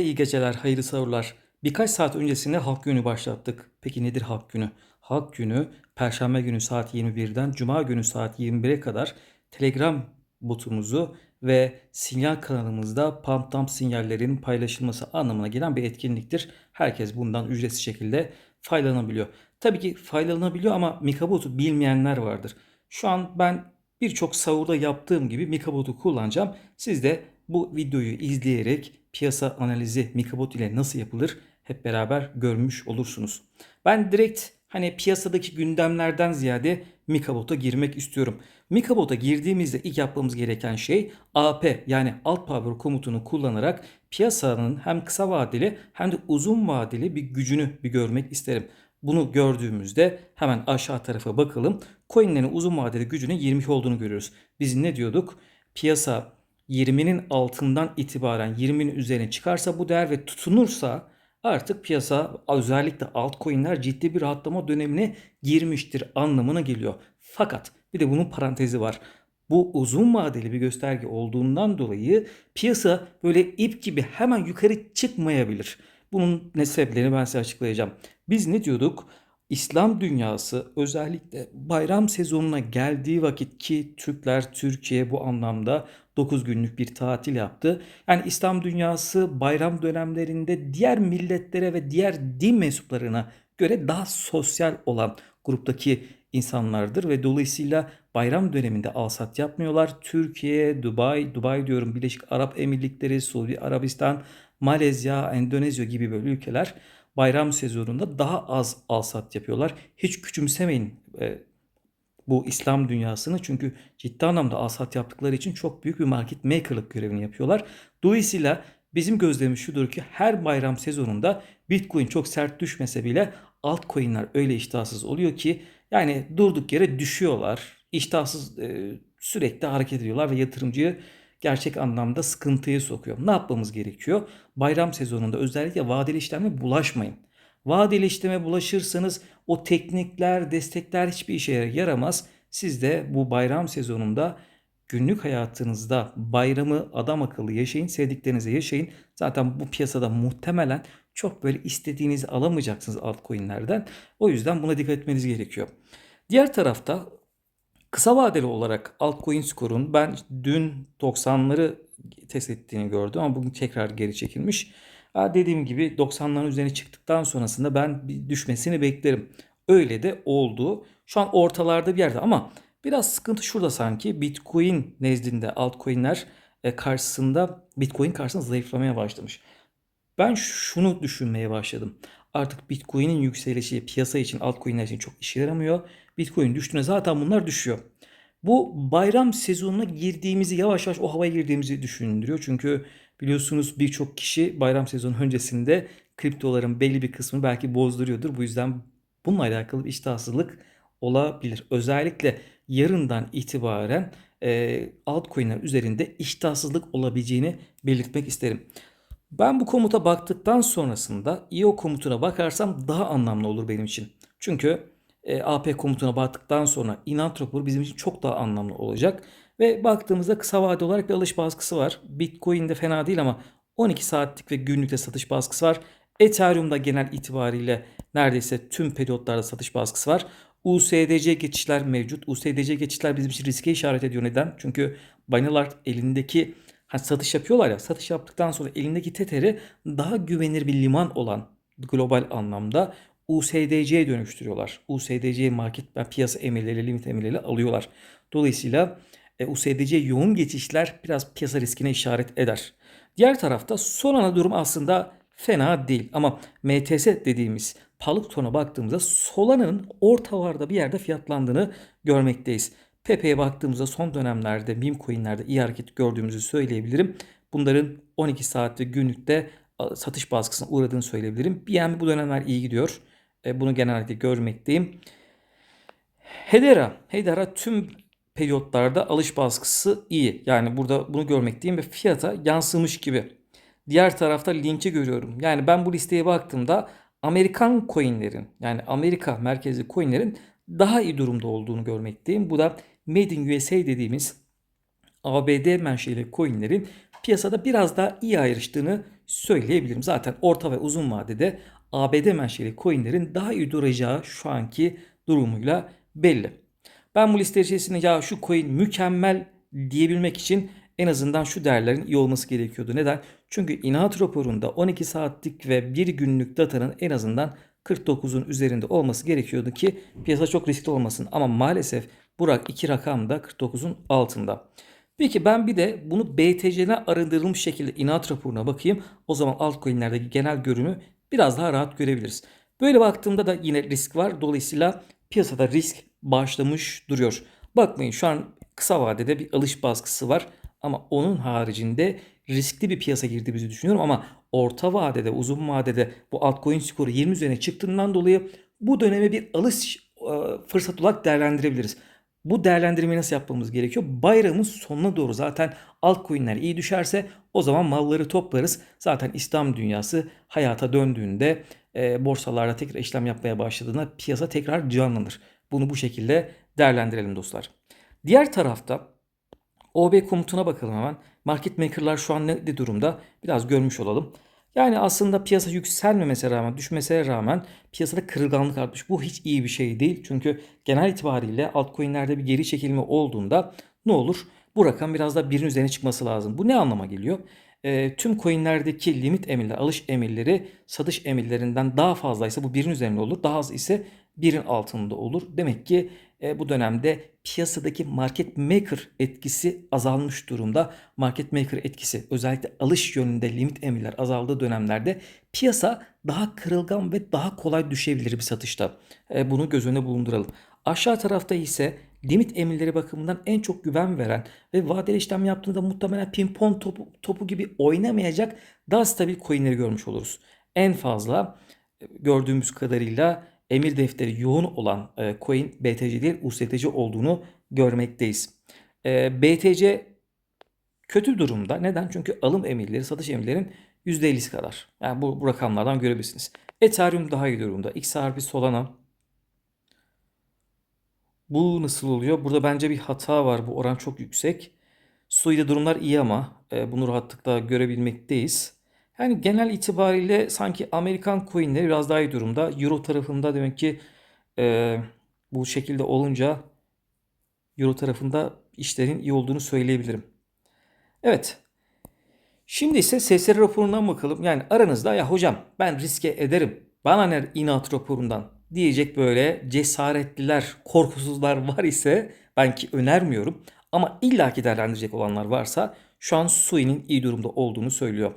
İyi geceler, hayırlı sahurlar. Birkaç saat öncesinde Halk Günü başlattık. Peki nedir Halk Günü? Halk Günü, Perşembe günü saat 21'den Cuma günü saat 21'e kadar Telegram botumuzu ve sinyal kanalımızda pump dump sinyallerin paylaşılması anlamına gelen bir etkinliktir. Herkes bundan ücretsiz şekilde faydalanabiliyor. Tabii ki faydalanabiliyor ama Mikabot'u bilmeyenler vardır. Şu an ben birçok sahurda yaptığım gibi Mikabot'u kullanacağım. Siz de bu videoyu izleyerek piyasa analizi Mikabot ile nasıl yapılır hep beraber görmüş olursunuz. Ben direkt hani piyasadaki gündemlerden ziyade Mikabot'a girmek istiyorum. Mikabot'a girdiğimizde ilk yapmamız gereken şey AP yani alt power komutunu kullanarak piyasanın hem kısa vadeli hem de uzun vadeli bir gücünü bir görmek isterim. Bunu gördüğümüzde hemen aşağı tarafa bakalım. Coinlerin uzun vadeli gücünün 22 olduğunu görüyoruz. Biz ne diyorduk? Piyasa 20'nin altından itibaren 20'nin üzerine çıkarsa bu değer ve tutunursa artık piyasa özellikle altcoin'ler ciddi bir rahatlama dönemine girmiştir anlamına geliyor. Fakat bir de bunun parantezi var. Bu uzun vadeli bir gösterge olduğundan dolayı piyasa böyle ip gibi hemen yukarı çıkmayabilir. Bunun ne sebeplerini ben size açıklayacağım. Biz ne diyorduk? İslam dünyası özellikle bayram sezonuna geldiği vakit ki Türkler Türkiye bu anlamda 9 günlük bir tatil yaptı. Yani İslam dünyası bayram dönemlerinde diğer milletlere ve diğer din mensuplarına göre daha sosyal olan gruptaki insanlardır ve dolayısıyla bayram döneminde alsat yapmıyorlar. Türkiye, Dubai, Dubai diyorum Birleşik Arap Emirlikleri, Suudi Arabistan, Malezya, Endonezya gibi böyle ülkeler bayram sezonunda daha az alsat yapıyorlar. Hiç küçümsemeyin e, bu İslam dünyasını çünkü ciddi anlamda alsat yaptıkları için çok büyük bir market makerlık görevini yapıyorlar. Dolayısıyla bizim gözlemimiz şudur ki her bayram sezonunda Bitcoin çok sert düşmese bile altcoin'ler öyle iştahsız oluyor ki yani durduk yere düşüyorlar. İştahsız e, sürekli hareket ediyorlar ve yatırımcıyı gerçek anlamda sıkıntıya sokuyor. Ne yapmamız gerekiyor? Bayram sezonunda özellikle vadeli işleme bulaşmayın. Vadeli işleme bulaşırsanız o teknikler, destekler hiçbir işe yaramaz. Siz de bu bayram sezonunda günlük hayatınızda bayramı adam akıllı yaşayın, sevdiklerinize yaşayın. Zaten bu piyasada muhtemelen çok böyle istediğinizi alamayacaksınız altcoin'lerden. O yüzden buna dikkat etmeniz gerekiyor. Diğer tarafta kısa vadeli olarak altcoin skorun ben dün 90'ları test ettiğini gördüm ama bugün tekrar geri çekilmiş. Dediğim gibi 90'ların üzerine çıktıktan sonrasında ben bir düşmesini beklerim. Öyle de oldu. Şu an ortalarda bir yerde ama biraz sıkıntı şurada sanki. Bitcoin nezdinde altcoin'ler e, karşısında Bitcoin karşısında zayıflamaya başlamış. Ben şunu düşünmeye başladım. Artık Bitcoin'in yükselişi piyasa için altcoin'ler için çok işe yaramıyor. Bitcoin düştüğünde zaten bunlar düşüyor. Bu bayram sezonuna girdiğimizi yavaş yavaş o havaya girdiğimizi düşündürüyor. Çünkü biliyorsunuz birçok kişi bayram sezonu öncesinde kriptoların belli bir kısmını belki bozduruyordur. Bu yüzden bununla alakalı bir iştahsızlık olabilir. Özellikle yarından itibaren e, altcoin'ler üzerinde iştahsızlık olabileceğini belirtmek isterim. Ben bu komuta baktıktan sonrasında IO komutuna bakarsam daha anlamlı olur benim için. Çünkü e, AP komutuna baktıktan sonra inantropor bizim için çok daha anlamlı olacak. Ve baktığımızda kısa vade olarak bir alış baskısı var. Bitcoin'de fena değil ama 12 saatlik ve günlükte satış baskısı var. Ethereum'da genel itibariyle neredeyse tüm periyotlarda satış baskısı var. USDC geçişler mevcut. USDC geçişler bizim için riske işaret ediyor. Neden? Çünkü Binance elindeki hani satış yapıyorlar ya satış yaptıktan sonra elindeki Tether'i daha güvenilir bir liman olan global anlamda USDC'ye dönüştürüyorlar. USDC market piyasa emirleri, limit emirleri alıyorlar. Dolayısıyla e, USDC yoğun geçişler biraz piyasa riskine işaret eder. Diğer tarafta Solana durum aslında fena değil ama MTS dediğimiz palık tona baktığımızda Solana'nın ortalarda bir yerde fiyatlandığını görmekteyiz. Pepe'ye baktığımızda son dönemlerde meme coinlerde iyi hareket gördüğümüzü söyleyebilirim. Bunların 12 saat ve günlükte satış baskısına uğradığını söyleyebilirim. BNB bu dönemler iyi gidiyor. E, bunu genellikle görmekteyim. Hedera. Hedera tüm periyotlarda alış baskısı iyi. Yani burada bunu görmekteyim ve fiyata yansımış gibi. Diğer tarafta linki görüyorum. Yani ben bu listeye baktığımda Amerikan coinlerin yani Amerika merkezli coinlerin daha iyi durumda olduğunu görmekteyim. Bu da Made in USA dediğimiz ABD menşeli coinlerin piyasada biraz daha iyi ayrıştığını söyleyebilirim. Zaten orta ve uzun vadede ABD menşeli coinlerin daha iyi duracağı şu anki durumuyla belli. Ben bu liste içerisinde ya şu coin mükemmel diyebilmek için en azından şu değerlerin iyi olması gerekiyordu. Neden? Çünkü inat raporunda 12 saatlik ve 1 günlük datanın en azından 49'un üzerinde olması gerekiyordu ki piyasa çok riskli olmasın. Ama maalesef Burak iki rakam da 49'un altında. Peki ben bir de bunu BTC'den arındırılmış şekilde inat raporuna bakayım. O zaman altcoin'lerdeki genel görünümü biraz daha rahat görebiliriz. Böyle baktığımda da yine risk var. Dolayısıyla piyasada risk başlamış duruyor. Bakmayın şu an kısa vadede bir alış baskısı var. Ama onun haricinde riskli bir piyasa girdiğimizi düşünüyorum. Ama orta vadede, uzun vadede bu altcoin skoru 20 üzerine çıktığından dolayı bu dönemi bir alış e, fırsat olarak değerlendirebiliriz. Bu değerlendirmeyi nasıl yapmamız gerekiyor? Bayramın sonuna doğru zaten altcoin'ler iyi düşerse o zaman malları toplarız. Zaten İslam dünyası hayata döndüğünde e, borsalarda tekrar işlem yapmaya başladığında piyasa tekrar canlanır. Bunu bu şekilde değerlendirelim dostlar. Diğer tarafta OB komutuna bakalım hemen. Market maker'lar şu an ne durumda? Biraz görmüş olalım. Yani aslında piyasa yükselmemesine rağmen, düşmesine rağmen piyasada kırılganlık artmış. Bu hiç iyi bir şey değil. Çünkü genel itibariyle altcoin'lerde bir geri çekilme olduğunda ne olur? Bu rakam biraz da birin üzerine çıkması lazım. Bu ne anlama geliyor? E, tüm coin'lerdeki limit emirler, alış emirleri satış emirlerinden daha fazlaysa bu birin üzerinde olur. Daha az ise birin altında olur. Demek ki e, bu dönemde piyasadaki market maker etkisi azalmış durumda. Market maker etkisi özellikle alış yönünde limit emirler azaldığı dönemlerde piyasa daha kırılgan ve daha kolay düşebilir bir satışta. E, bunu göz önüne bulunduralım. Aşağı tarafta ise limit emirleri bakımından en çok güven veren ve vadeli işlem yaptığında muhtemelen pimpon topu, topu gibi oynamayacak daha stabil coinleri görmüş oluruz. En fazla e, gördüğümüz kadarıyla emir defteri yoğun olan e, coin BTC değil USDC olduğunu görmekteyiz. E, BTC kötü durumda. Neden? Çünkü alım emirleri, satış emirlerin %50'si kadar. Yani bu, bu rakamlardan görebilirsiniz. Ethereum daha iyi durumda. XRP, Solana. Bu nasıl oluyor? Burada bence bir hata var. Bu oran çok yüksek. Sui'de durumlar iyi ama e, bunu rahatlıkla görebilmekteyiz. Yani genel itibariyle sanki Amerikan coinleri biraz daha iyi durumda. Euro tarafında demek ki e, bu şekilde olunca Euro tarafında işlerin iyi olduğunu söyleyebilirim. Evet. Şimdi ise SSR raporundan bakalım. Yani aranızda ya hocam ben riske ederim. Bana ne inat raporundan diyecek böyle cesaretliler, korkusuzlar var ise ben ki önermiyorum. Ama illaki değerlendirecek olanlar varsa şu an Sui'nin iyi durumda olduğunu söylüyor.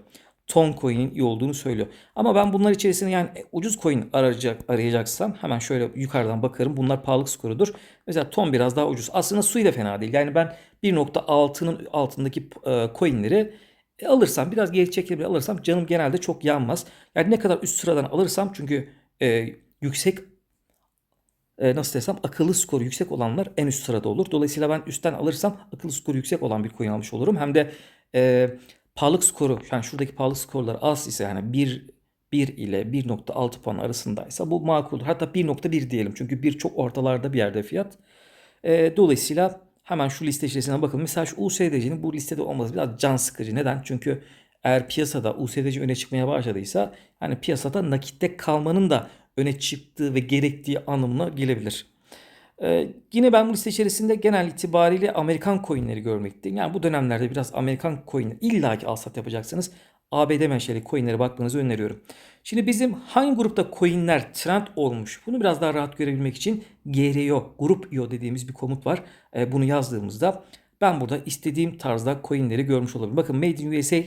Ton coin'in iyi olduğunu söylüyor. Ama ben bunlar içerisinde yani ucuz coin arayacak, arayacaksam hemen şöyle yukarıdan bakarım. Bunlar pahalı skorudur. Mesela ton biraz daha ucuz. Aslında Sui de fena değil. Yani ben 1.6'nın altındaki e, coinleri e, alırsam biraz geri çekilebilir alırsam canım genelde çok yanmaz. Yani ne kadar üst sıradan alırsam çünkü e, yüksek e, nasıl desem akıllı skoru yüksek olanlar en üst sırada olur. Dolayısıyla ben üstten alırsam akıllı skoru yüksek olan bir coin almış olurum. Hem de e, pahalılık skoru yani şuradaki pahalılık skorlar az ise yani 1 1 ile 1.6 puan arasındaysa bu makul. Hatta 1.1 diyelim çünkü bir çok ortalarda bir yerde fiyat. E, dolayısıyla hemen şu liste içerisine bakalım. Mesela şu USDC'nin bu listede olması biraz can sıkıcı. Neden? Çünkü eğer piyasada USDC öne çıkmaya başladıysa yani piyasada nakitte kalmanın da öne çıktığı ve gerektiği anlamına gelebilir. Ee, yine ben bu liste içerisinde genel itibariyle Amerikan coinleri görmekteyim. Yani bu dönemlerde biraz Amerikan coin illaki alsat yapacaksınız. ABD menşeli coinlere bakmanızı öneriyorum. Şimdi bizim hangi grupta coinler trend olmuş bunu biraz daha rahat görebilmek için GRIO, Grup IO dediğimiz bir komut var. Ee, bunu yazdığımızda ben burada istediğim tarzda coinleri görmüş olabilirim. Bakın Made in USA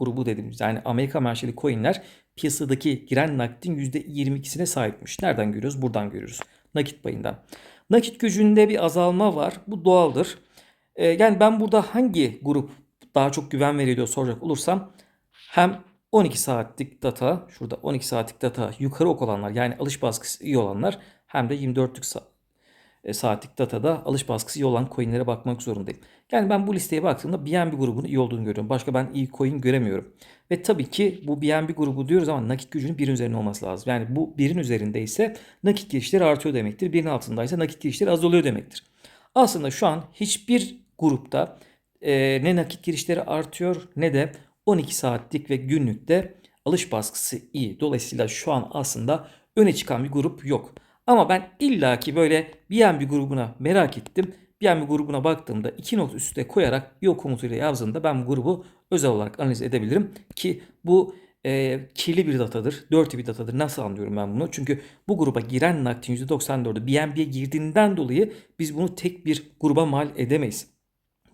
grubu dediğimiz yani Amerika menşeli coinler piyasadaki giren nakitin %22'sine sahipmiş. Nereden görüyoruz? Buradan görüyoruz. Nakit payından. Nakit gücünde bir azalma var. Bu doğaldır. Ee, yani ben burada hangi grup daha çok güven diye soracak olursam hem 12 saatlik data, şurada 12 saatlik data yukarı ok olanlar yani alış baskısı iyi olanlar hem de 24'lük sa e, saatlik datada alış baskısı iyi olan coinlere bakmak zorundayım. Yani ben bu listeye baktığımda BNB grubunun iyi olduğunu görüyorum. Başka ben iyi coin göremiyorum. Ve tabii ki bu BNB grubu diyoruz ama nakit gücünün birin üzerinde olması lazım. Yani bu birin üzerinde ise nakit girişleri artıyor demektir. Birin altındaysa nakit girişleri azalıyor demektir. Aslında şu an hiçbir grupta e, ne nakit girişleri artıyor ne de 12 saatlik ve günlükte alış baskısı iyi. Dolayısıyla şu an aslında öne çıkan bir grup yok. Ama ben illaki böyle BNB grubuna merak ettim. BNB grubuna baktığımda iki not üstte koyarak yok komutuyla yazdığımda ben bu grubu özel olarak analiz edebilirim. Ki bu e, kirli bir datadır, dirty bir datadır. Nasıl anlıyorum ben bunu? Çünkü bu gruba giren nakdin %94'ü BNB'ye girdiğinden dolayı biz bunu tek bir gruba mal edemeyiz.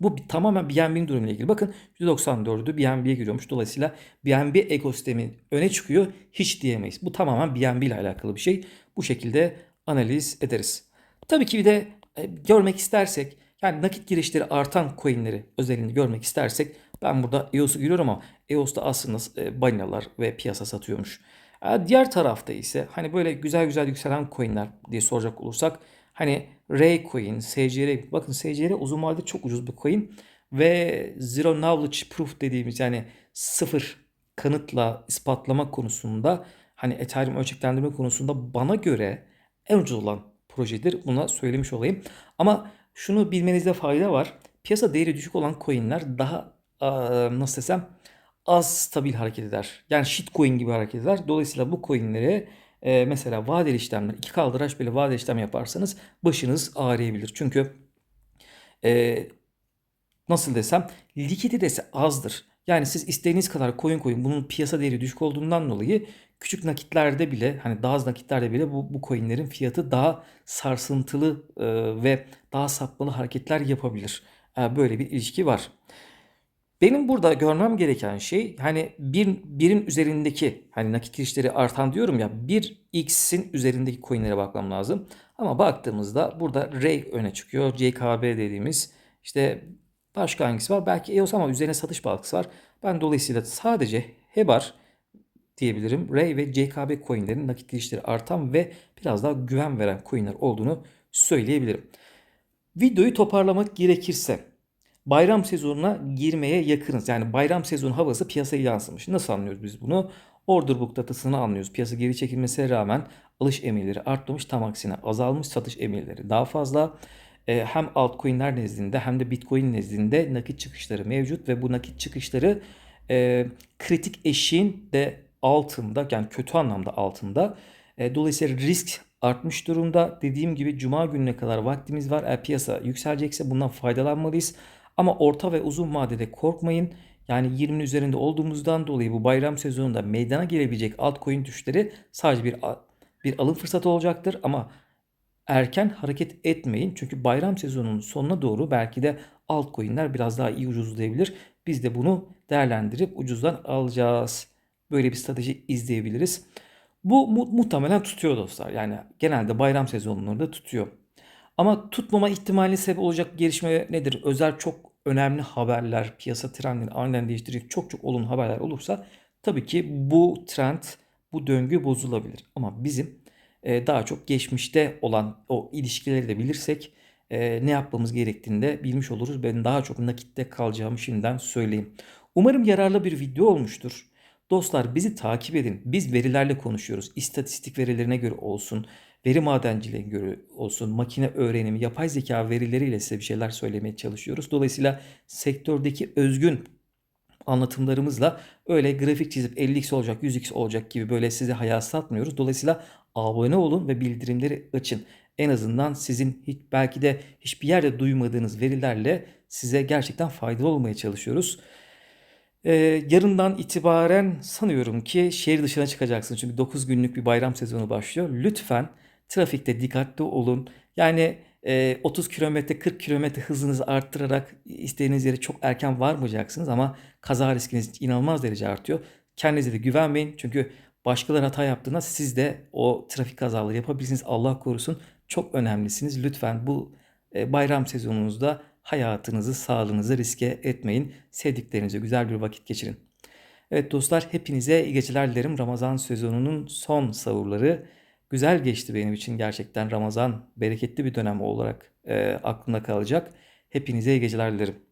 Bu tamamen BNB'nin durumuyla ilgili. Bakın %94'ü BNB'ye giriyormuş. Dolayısıyla BNB ekosistemi öne çıkıyor. Hiç diyemeyiz. Bu tamamen BNB ile alakalı bir şey. Bu şekilde analiz ederiz. Tabii ki bir de e, görmek istersek yani nakit girişleri artan coinleri özelliğini görmek istersek ben burada EOS'u görüyorum ama EOS'ta aslında e, balinalar ve piyasa satıyormuş. E, Diğer tarafta ise hani böyle güzel güzel yükselen coinler diye soracak olursak hani Ray coin, SCR bakın SCR uzun vadede çok ucuz bir coin ve Zero Knowledge Proof dediğimiz yani sıfır kanıtla ispatlama konusunda hani Ethereum ölçeklendirme konusunda bana göre en ucuz olan projedir. Buna söylemiş olayım. Ama şunu bilmenizde fayda var. Piyasa değeri düşük olan coinler daha nasıl desem az stabil hareket eder. Yani shitcoin gibi hareket eder. Dolayısıyla bu coinleri e, mesela vadeli işlemler, iki kaldıraç bile vadeli işlem yaparsanız başınız ağrıyabilir. Çünkü e, nasıl desem likiditesi azdır. Yani siz istediğiniz kadar coin koyun. Bunun piyasa değeri düşük olduğundan dolayı küçük nakitlerde bile hani daha az nakitlerde bile bu, bu coinlerin fiyatı daha sarsıntılı e, ve daha sapmalı hareketler yapabilir. E, böyle bir ilişki var. Benim burada görmem gereken şey hani bir, birin üzerindeki hani nakit girişleri artan diyorum ya 1x'in üzerindeki coinlere bakmam lazım. Ama baktığımızda burada Ray öne çıkıyor. JKB dediğimiz işte başka hangisi var? Belki EOS ama üzerine satış baskısı var. Ben dolayısıyla sadece HEBAR diyebilirim. Ray ve JKB coinlerin nakit girişleri artan ve biraz daha güven veren coinler olduğunu söyleyebilirim. Videoyu toparlamak gerekirse bayram sezonuna girmeye yakınız. Yani bayram sezonu havası piyasaya yansımış. Nasıl anlıyoruz biz bunu? Order book datasını anlıyoruz. Piyasa geri çekilmesine rağmen alış emirleri artmamış. Tam aksine azalmış. Satış emirleri daha fazla. Ee, hem altcoin'ler nezdinde hem de Bitcoin nezdinde nakit çıkışları mevcut ve bu nakit çıkışları e, kritik eşiğin de altında yani kötü anlamda altında. E, dolayısıyla risk artmış durumda. Dediğim gibi cuma gününe kadar vaktimiz var. Eğer piyasa yükselecekse bundan faydalanmalıyız. Ama orta ve uzun vadede korkmayın. Yani 20'nin üzerinde olduğumuzdan dolayı bu bayram sezonunda meydana gelebilecek altcoin düşüşleri sadece bir bir alım fırsatı olacaktır ama erken hareket etmeyin. Çünkü bayram sezonunun sonuna doğru belki de altcoin'ler biraz daha iyi ucuzlayabilir. Biz de bunu değerlendirip ucuzdan alacağız. Böyle bir strateji izleyebiliriz. Bu mu- muhtemelen tutuyor dostlar. Yani genelde bayram sezonlarında tutuyor. Ama tutmama ihtimali sebep olacak gelişme nedir? Özel çok önemli haberler, piyasa trendini aniden değiştirecek çok çok olumlu haberler olursa tabii ki bu trend, bu döngü bozulabilir. Ama bizim e, daha çok geçmişte olan o ilişkileri de bilirsek e, ne yapmamız gerektiğini de bilmiş oluruz. Ben daha çok nakitte kalacağımı şimdiden söyleyeyim. Umarım yararlı bir video olmuştur. Dostlar bizi takip edin. Biz verilerle konuşuyoruz. İstatistik verilerine göre olsun, veri madenciliğine göre olsun, makine öğrenimi, yapay zeka verileriyle size bir şeyler söylemeye çalışıyoruz. Dolayısıyla sektördeki özgün anlatımlarımızla öyle grafik çizip 50x olacak, 100x olacak gibi böyle size hayal satmıyoruz. Dolayısıyla abone olun ve bildirimleri açın. En azından sizin hiç, belki de hiçbir yerde duymadığınız verilerle size gerçekten faydalı olmaya çalışıyoruz. Ee, yarından itibaren sanıyorum ki şehir dışına çıkacaksın. Çünkü 9 günlük bir bayram sezonu başlıyor. Lütfen trafikte dikkatli olun. Yani e, 30 kilometre 40 kilometre hızınızı arttırarak istediğiniz yere çok erken varmayacaksınız ama kaza riskiniz inanılmaz derece artıyor. Kendinize de güvenmeyin. Çünkü başkaları hata yaptığında siz de o trafik kazaları yapabilirsiniz. Allah korusun. Çok önemlisiniz. Lütfen bu e, bayram sezonunuzda hayatınızı, sağlığınızı riske etmeyin. Sevdiklerinize güzel bir vakit geçirin. Evet dostlar hepinize iyi geceler dilerim. Ramazan sezonunun son sahurları güzel geçti benim için gerçekten Ramazan bereketli bir dönem olarak e, aklımda kalacak. Hepinize iyi geceler dilerim.